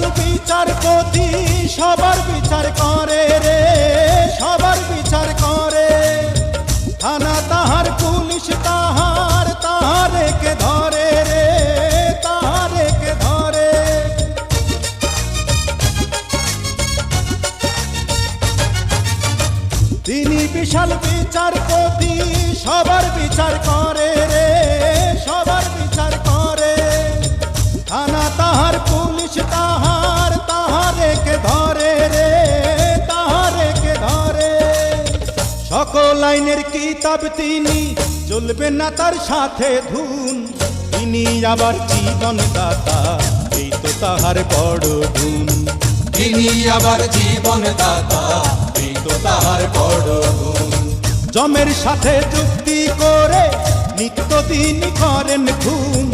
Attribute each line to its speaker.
Speaker 1: বিশাল বিচারপতি সবার বিচার করে রে, সবার বিচার করে। থানা তাহার, পুলিশ তাহার তাহারে কে ধরে রে তাহারে কে ধরে। তিনি বিশাল বিচারপতি সবার বিচার করে সকল আইনের কিতাব তিনি চলবে না তার সাথে ধুন। তিনি আবার জীবন দাতা এই তো তাহার বড় গুণ।
Speaker 2: তিনি আবার জীবন দাতা এই তো তাহার বড় গুণ।
Speaker 1: জমের সাথে চুক্তি করে নিত্যদিন করেন ঘুম।